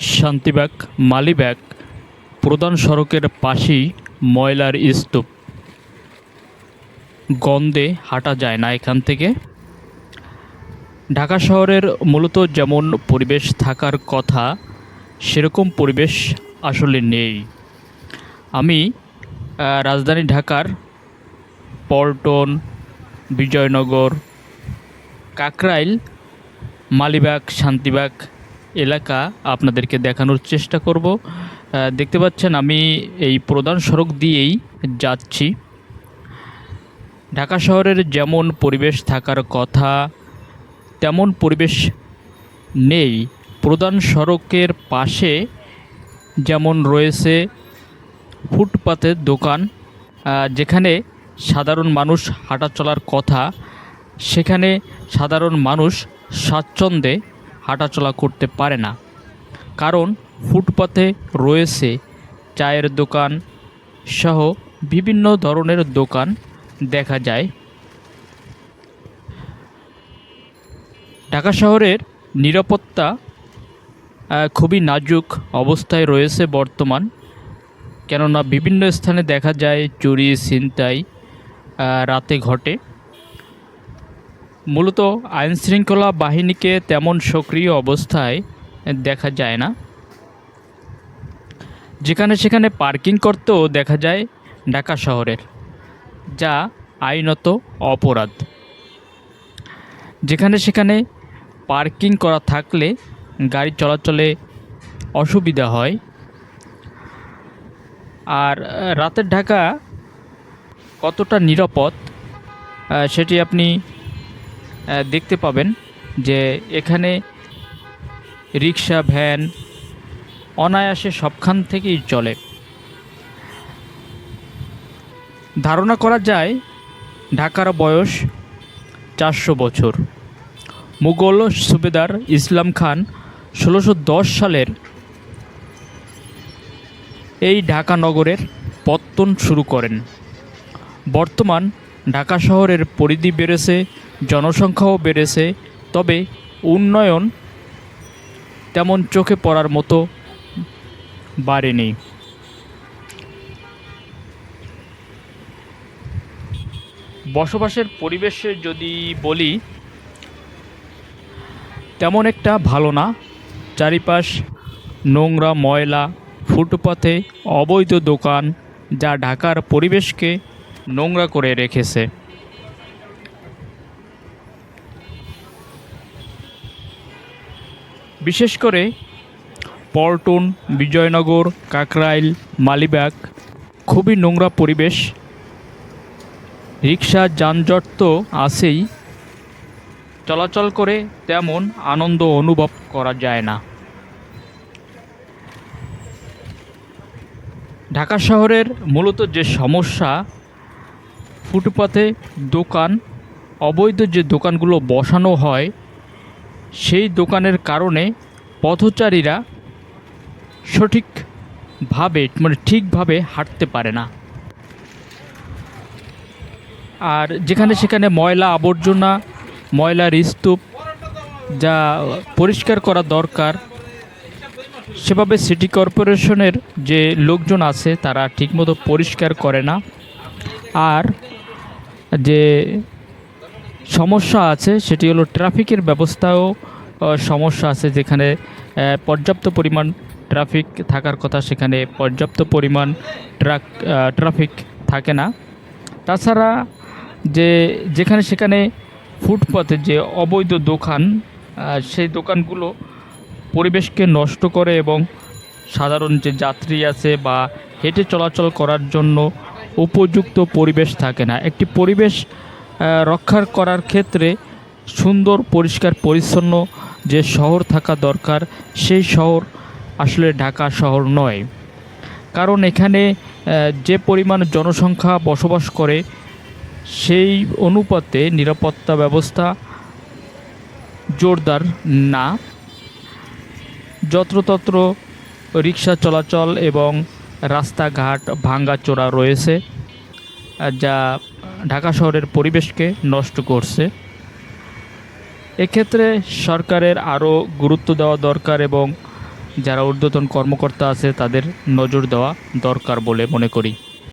শান্তিবাগ মালিবাগ প্রধান সড়কের পাশেই ময়লার স্তূপ। গন্ধে হাঁটা যায় না এখান থেকে। ঢাকা শহরের মূলত যেমন পরিবেশ থাকার কথা, সেরকম পরিবেশ আসলে নেই। আমি রাজধানী ঢাকার পল্টন, বিজয়নগর, কাকরাইল মালিবাগ শান্তিবাগ এলাকা আপনাদেরকে দেখানোর চেষ্টা করব। দেখতে পাচ্ছেন আমি এই প্রধান সড়ক দিয়েই যাচ্ছি। ঢাকা শহরের যেমন পরিবেশ থাকার কথা, তেমন পরিবেশ নেই। প্রধান সড়কের পাশে যেমন রয়েছে ফুটপাতের দোকান যেখানে সাধারণ মানুষ হাঁটা চলার কথা, সেখানে সাধারণ মানুষ স্বাচ্ছন্দ্যে হাঁটাচলা করতে পারে না। কারণ ফুটপাথে রয়েছে চায়ের দোকান সহ বিভিন্ন ধরনের দোকান দেখা যায়। ঢাকা শহরের নিরাপত্তা খুবই নাজুক অবস্থায় রয়েছে বর্তমান। কেননা বিভিন্ন স্থানে দেখা যায় চুরি, ছিনতাই রাতে ঘটে। মূলত আইনশৃঙ্খলা বাহিনীকে তেমন সক্রিয় অবস্থায় দেখা যায় না। যেখানে সেখানে পার্কিং করতেও দেখা যায় ঢাকা শহরের, যা আইনত অপরাধ। যেখানে সেখানে পার্কিং করা থাকলে গাড়ি চলাচলে অসুবিধা হয়। আর রাতের ঢাকা কতটা নিরাপদ সেটি আপনি দেখতে পাবেন যে এখানে রিক্সা, ভ্যান অনায়াসে সবখান থেকেই চলে। ধারণা করা যায় ঢাকার বয়স চারশো বছর। মুঘল সুবেদার ইসলাম খান ষোলোশো দশ সালের এই ঢাকা নগরের পত্তন শুরু করেন। বর্তমান ঢাকা শহরের পরিধি বেড়েছে, জনসংখ্যাও বেড়েছে, তবে উন্নয়ন তেমন চোখে পড়ার মতো বাড়েনি। বসবাসের পরিবেশে যদি বলি, তেমন একটা ভালো না। চারিপাশ নোংরা ময়লা, ফুটপাথে অবৈধ দোকান, যা ঢাকার পরিবেশকে নোংরা করে রেখেছে। বিশেষ করে পল্টন, বিজয়নগর, কাকরাইল, মালিবাগ খুবই নোংরা পরিবেশ। রিক্সা যানজট তো আছেই। চলাচল করে তেমন আনন্দ অনুভব করা যায় না। ঢাকা শহরের মূলত যে সমস্যা ফুটপাতে দোকান, অবৈধ যে দোকানগুলো বসানো হয়, সেই দোকানের কারণে পথচারীরা সঠিকভাবে মানে ঠিকভাবে হাঁটতে পারে না। আর যেখানে সেখানে ময়লা আবর্জনা, ময়লার স্তূপ যা পরিষ্কার করা দরকার, সেভাবে সিটি কর্পোরেশনের যে লোকজন আছে, তারা ঠিকমতো পরিষ্কার করে না। আর যে সমস্যা আছে, সেটি হলো ট্রাফিকের ব্যবস্থাও সমস্যা আছে যেখানে পর্যাপ্ত পরিমাণ ট্রাফিক থাকার কথা সেখানে পর্যাপ্ত পরিমাণ ট্রাক ট্রাফিক থাকে না। তাছাড়া যে যেখানে সেখানে ফুটপাতে যে অবৈধ দোকান সেই দোকানগুলো পরিবেশকে নষ্ট করে এবং সাধারণ যে যাত্রী আছে বা হেঁটে চলাচল করার জন্য উপযুক্ত পরিবেশ থাকে না। একটি পরিবেশ রক্ষার করার ক্ষেত্রে সুন্দর, পরিষ্কার, পরিচ্ছন্ন যে শহর থাকা দরকার, সেই শহর আসলে ঢাকা শহর নয়। কারণ এখানে যে পরিমাণ জনসংখ্যা বসবাস করে, সেই অনুপাতে নিরাপত্তা ব্যবস্থা জোরদার না। যত্রতত্র রিক্সা চলাচল এবং রাস্তাঘাট ভাঙ্গাচোরা রয়েছে, যা ঢাকা শহরের পরিবেশকে নষ্ট করছে। এক্ষেত্রে সরকারের আরও গুরুত্ব দেওয়া দরকার এবং যারা ঊর্ধ্বতন কর্মকর্তা আছে তাদের নজর দেওয়া দরকার বলে মনে করি।